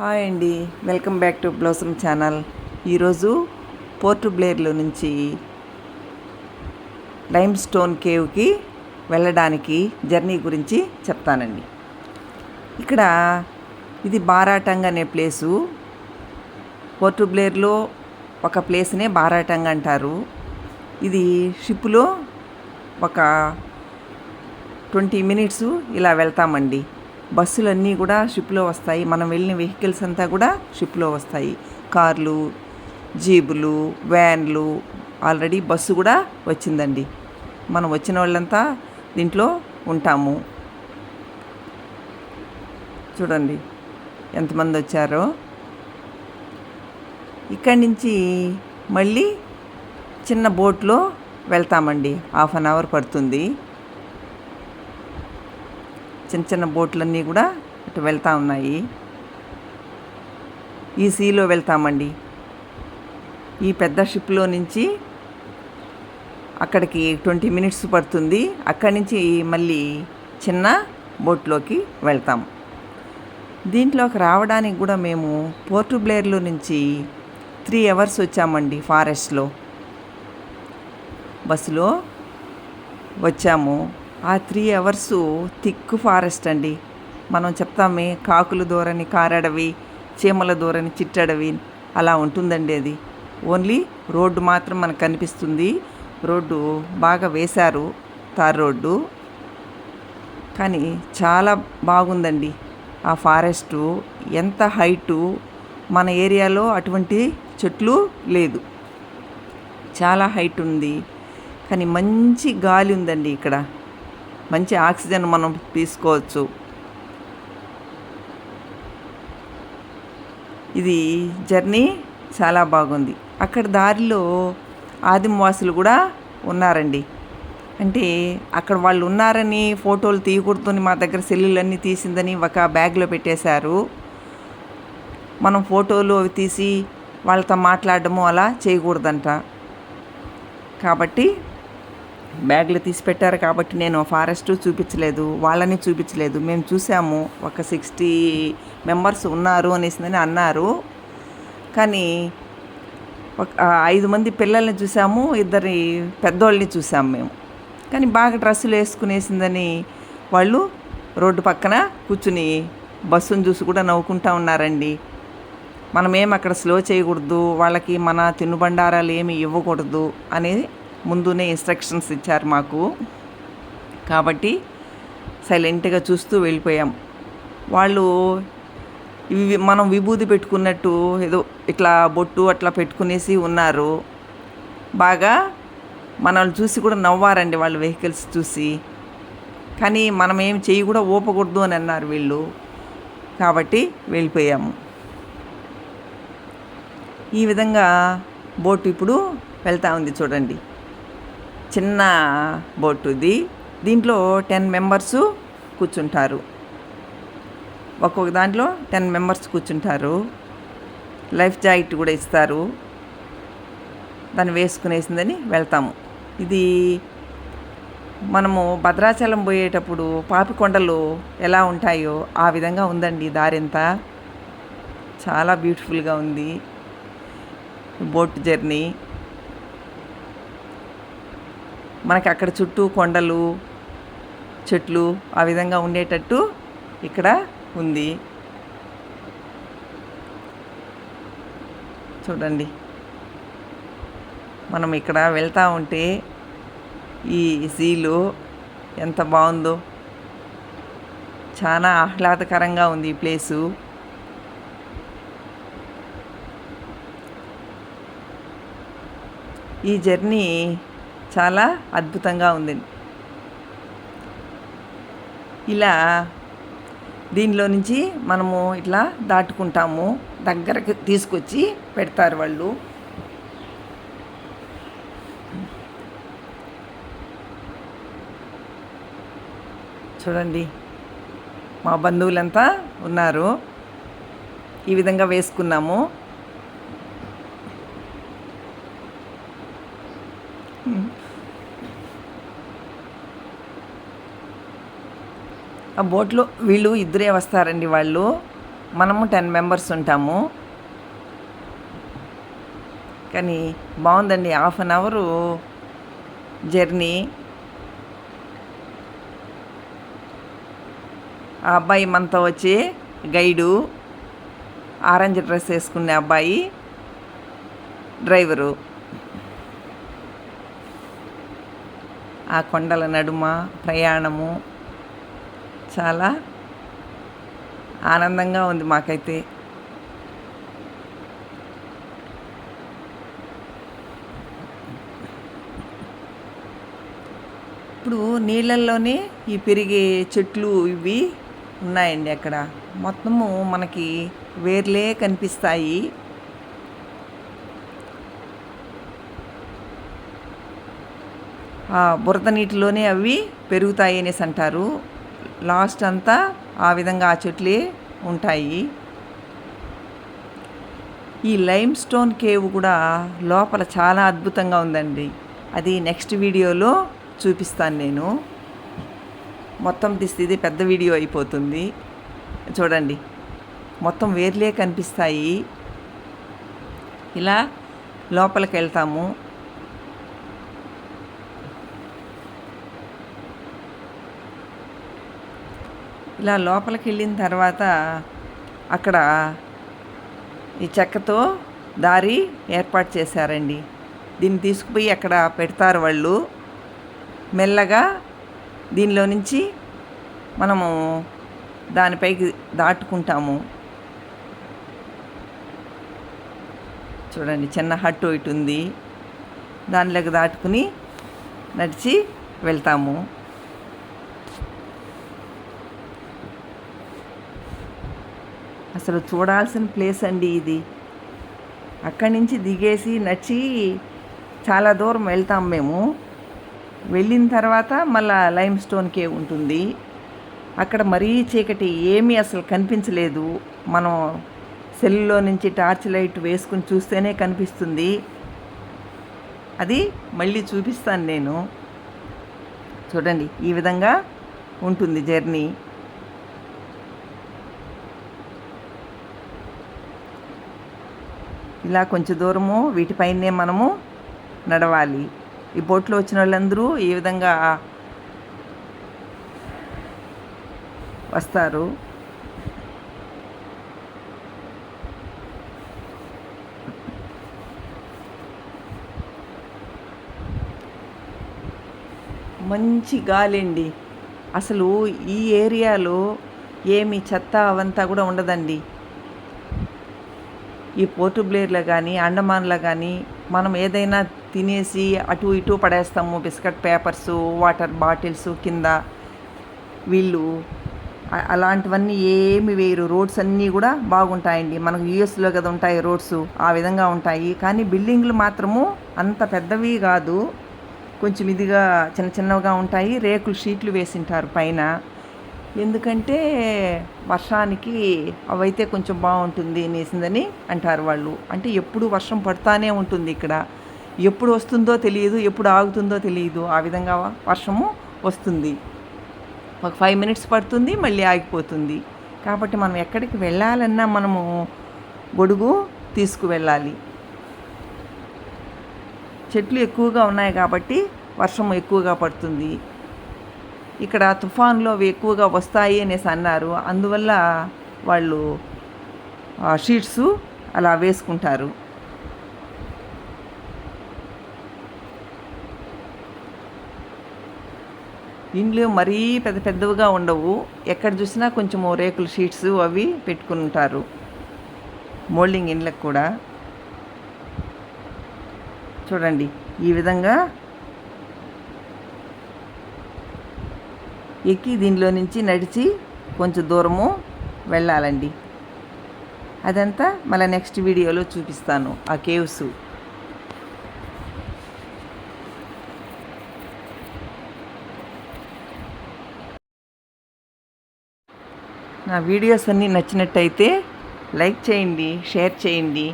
Hi అండి. Welcome back to Blossom channel. ఈరోజు port బ్లేర్లో నుంచి లైమ్ స్టోన్ కేవ్కి వెళ్ళడానికి జర్నీ గురించి చెప్తానండి. ఇక్కడ ఇది బారాటంగ్ అనే ప్లేసు. పోర్టు బ్లేర్లో ఒక ప్లేస్నే బారాటంగ్ అంటారు. ఇది షిప్లో ఒక ట్వంటీ మినిట్స్ ఇలా వెళ్తామండి. బస్సులన్నీ కూడా షిప్లో వస్తాయి. మనం వెళ్ళిన వెహికల్స్ అంతా కూడా షిప్లో వస్తాయి. కార్లు జీబులు వ్యాన్లు ఆల్రెడీ బస్సు కూడా వచ్చిందండి. మనం వచ్చిన వాళ్ళంతా దీంట్లో ఉంటాము. చూడండి ఎంతమంది వచ్చారో. ఇక్కడి నుంచి మళ్ళీ చిన్న బోట్లో వెళ్తామండి. హాఫ్ అన్ అవర్ పడుతుంది. చిన్న చిన్న బోట్లన్నీ కూడా అటు వెళ్తూ ఉన్నాయి. ఈ సీలో వెళ్తామండి. ఈ పెద్ద షిప్లో నుంచి అక్కడికి ట్వంటీ మినిట్స్ పడుతుంది. అక్కడి నుంచి మళ్ళీ చిన్న బోట్లోకి వెళ్తాం. దీంట్లోకి రావడానికి కూడా మేము పోర్టు బ్లేర్లో నుంచి త్రీ అవర్స్ వచ్చామండి ఫారెస్ట్లో. బస్సులో వచ్చాము. ఆ త్రీ అవర్స్ థిక్ ఫారెస్ట్ అండి. మనం చెప్తామే కాకుల దూరని కారడవి చీమల దూరని చిట్టడవి అలా ఉంటుందండి అది. ఓన్లీ రోడ్డు మాత్రం మనకు కనిపిస్తుంది. రోడ్డు బాగా వేశారు తార్ రోడ్డు. కానీ చాలా బాగుందండి ఆ ఫారెస్టు. ఎంత హైటు మన ఏరియాలో అటువంటి చెట్లు లేదు. చాలా హైట్ ఉంది. కానీ మంచి గాలి ఉందండి ఇక్కడ. మంచి ఆక్సిజన్ మనం తీసుకోవచ్చు. ఇది జర్నీ చాలా బాగుంది. అక్కడ దారిలో ఆదిమవాసులు కూడా ఉన్నారండి. అంటే అక్కడ వాళ్ళు ఉన్నారని ఫోటోలు తీయకూడదని మా దగ్గర సెల్లులన్నీ తీసిందని ఒక బ్యాగ్లో పెట్టేశారు. మనం ఫోటోలు అవి తీసి వాళ్ళతో మాట్లాడడము అలా చేయకూడదంట. కాబట్టి బ్యాగ్లు తీసి పెట్టారు కాబట్టి నేను ఫారెస్ట్ చూపించలేదు వాళ్ళని చూపించలేదు. మేము చూసాము ఒక సిక్స్టీ మెంబర్స్ ఉన్నారు అనేసిందని అన్నారు. కానీ ఒక ఐదు మంది పిల్లల్ని చూసాము ఇద్దరి పెద్దోళ్ళని చూసాము మేము. కానీ బాగా డ్రెస్సులు వేసుకునేసిందని వాళ్ళు రోడ్డు పక్కన కూర్చుని బస్సును చూసి కూడా నవ్వుకుంటా ఉన్నారండి. మనం ఏం అక్కడ స్లో చేయకూడదు వాళ్ళకి మన తినుబండారాలు ఏమి ఇవ్వకూడదు అనేది ముందునే ఇన్స్ట్రక్షన్స్ ఇచ్చారు మాకు. కాబట్టి సైలెంట్గా చూస్తూ వెళ్ళిపోయాం. వాళ్ళు ఇవి మనం విభూది పెట్టుకున్నట్టు ఏదో ఇట్లా బొట్టు అట్లా పెట్టుకునేసి ఉన్నారు. బాగా మనల్ని చూసి కూడా నవ్వారండి వాళ్ళు వెహికల్స్ చూసి. కానీ మనం ఏం చేయి కూడా ఊపకూడదు అని అన్నారు వీళ్ళు. కాబట్టి వెళ్ళిపోయాము. ఈ విధంగా బోట్ ఇప్పుడు వెళ్తూ ఉంది చూడండి. చిన్న బోటు ఇది దీంట్లో టెన్ మెంబర్స్ కూర్చుంటారు. ఒక్కొక్క దాంట్లో టెన్ మెంబర్స్ కూర్చుంటారు. లైఫ్ జాకెట్ కూడా ఇస్తారు. దాన్ని వేసుకునేసిందని వెళ్తాము. ఇది మనము భద్రాచలం పోయేటప్పుడు పాపికొండలు ఎలా ఉంటాయో ఆ విధంగా ఉందండి. దారింత చాలా బ్యూటిఫుల్గా ఉంది. Boat journey. మనకి అక్కడ చుట్టూ కొండలు చెట్లు ఆ విధంగా ఉండేటట్టు ఇక్కడ ఉంది. చూడండి. మనం ఇక్కడ వెళ్తూ ఉంటే ఈ సీలు ఎంత బాగుందో. చాలా ఆహ్లాదకరంగా ఉంది ఈ ప్లేసు. ఈ జర్నీ చాలా అద్భుతంగా ఉంది. ఇలా దీనిలో నుంచి మనము ఇట్లా దాటుకుంటాము. దగ్గరకు తీసుకొచ్చి పెడతారు వాళ్ళు. చూడండి మా బంధువులంతా ఉన్నారు. ఈ విధంగా వేసుకున్నాము. బోట్లో వీళ్ళు ఇద్దరే వస్తారండి వాళ్ళు. మనము టెన్ మెంబర్స్ ఉంటాము. కానీ బాగుందండి హాఫ్ అన్ అవరు జర్నీ. ఆ అబ్బాయి మనతో వచ్చి గైడు ఆరెంజ్ డ్రెస్ వేసుకునే అబ్బాయి డ్రైవరు. ఆ కొండల నడుమ ప్రయాణము చాలా ఆనందంగా ఉంది మాకైతే. ఇప్పుడు నీళ్ళల్లోనే ఈ పెరిగే చెట్లు ఇవి ఉన్నాయండి అక్కడ. మొత్తము మనకి వేర్లే కనిపిస్తాయి. బురద నీటిలోనే అవి పెరుగుతాయి అనేసి అంటారు. లాస్ట్ అంతా ఆ విధంగా ఆ చెట్లే ఉంటాయి. ఈ లైమ్ స్టోన్ కేవ్ కూడా లోపల చాలా అద్భుతంగా ఉందండి. అది నెక్స్ట్ వీడియోలో చూపిస్తాను నేను. మొత్తం తీస్తే ఇది పెద్ద వీడియో అయిపోతుంది. చూడండి. మొత్తం వేర్లే కనిపిస్తాయి. ఇలా లోపలికి వెళ్తాము. ఇలా లోపలికి వెళ్ళిన తర్వాత అక్కడ ఈ చెక్కతో దారి ఏర్పాటు చేశారండి. దీన్ని తీసుకుపోయి అక్కడ పెడతారు వాళ్ళు. మెల్లగా దీనిలో నుంచి మనము దానిపైకి దాటుకుంటాము. చూడండి చిన్న హట్టు ఒకటి ఉంది. దానిలోకి దాటుకుని నడిచి వెళ్తాము. అసలు చూడాల్సిన ప్లేస్ అండి ఇది. అక్కడి నుంచి దిగేసి నచ్చి చాలా దూరం వెళ్తాం మేము. వెళ్ళిన తర్వాత మళ్ళా లైమ్ స్టోన్కే ఉంటుంది. అక్కడ మరీ చీకటి ఏమీ అసలు కనిపించలేదు. మనం సెల్లో నుంచి టార్చ్ లైట్ వేసుకుని చూస్తేనే కనిపిస్తుంది. అది మళ్ళీ చూపిస్తాను నేను. చూడండి ఈ విధంగా ఉంటుంది జర్నీ. ఇలా కొంచెం దూరము వీటిపైనే మనము నడవాలి. ఈ బోట్లో వచ్చిన వాళ్ళందరూ ఈ విధంగా వస్తారు? మంచి గాలండి. అసలు ఈ ఏరియాలో ఏమి చెత్త అవంతా కూడా ఉండదండి. ఈ పోర్టు బ్లేర్లో కానీ అండమాన్లో కానీ మనం ఏదైనా తినేసి అటు ఇటు పడేస్తాము. బిస్కెట్ పేపర్స్ వాటర్ బాటిల్స్ కింద వీళ్ళు. అలాంటివన్నీ ఏమి వేయరు. రోడ్స్ అన్నీ కూడా బాగుంటాయండి. మనకు యూఎస్లో కదా ఉంటాయి రోడ్స్. ఆ విధంగా ఉంటాయి. కానీ బిల్డింగ్లు మాత్రము అంత పెద్దవి కాదు. కొంచెం ఇదిగా చిన్న చిన్నవిగా ఉంటాయి. రేకులు షీట్లు వేసింటారు పైన. ఎందుకంటే వర్షానికి అవైతే కొంచెం బాగుంటుంది అనేసిందని అంటారు వాళ్ళు. అంటే ఎప్పుడు వర్షం పడుతూనే ఉంటుంది ఇక్కడ. ఎప్పుడు వస్తుందో తెలియదు ఎప్పుడు ఆగుతుందో తెలియదు. ఆ విధంగా వర్షము వస్తుంది. ఒక ఫైవ్ మినిట్స్ పడుతుంది మళ్ళీ ఆగిపోతుంది. కాబట్టి మనం ఎక్కడికి వెళ్ళాలన్నా మనము గొడుగు తీసుకువెళ్ళాలి. చెట్లు ఎక్కువగా ఉన్నాయి కాబట్టి వర్షం ఎక్కువగా పడుతుంది. ఇక్కడ తుఫాన్లు అవి ఎక్కువగా వస్తాయి అనేసి అన్నారు. అందువల్ల వాళ్ళు షీట్స్ అలా వేసుకుంటారు. ఇండ్లు మరీ పెద్ద పెద్దవిగా ఉండవు. ఎక్కడ చూసినా కొంచెం రేకుల షీట్స్ అవి పెట్టుకుని ఉంటారు మోల్డింగ్ ఇండ్లకు కూడా. చూడండి ఈ విధంగా ఎక్కి దీనిలో నుంచి నడిచి కొంచెం దూరము వెళ్ళాలండి. అదంతా మళ్ళీ నెక్స్ట్ వీడియోలో చూపిస్తాను ఆ కేవ్స్. నా వీడియోస్ అన్నీ నచ్చినట్టయితే లైక్ చేయండి షేర్ చేయండి.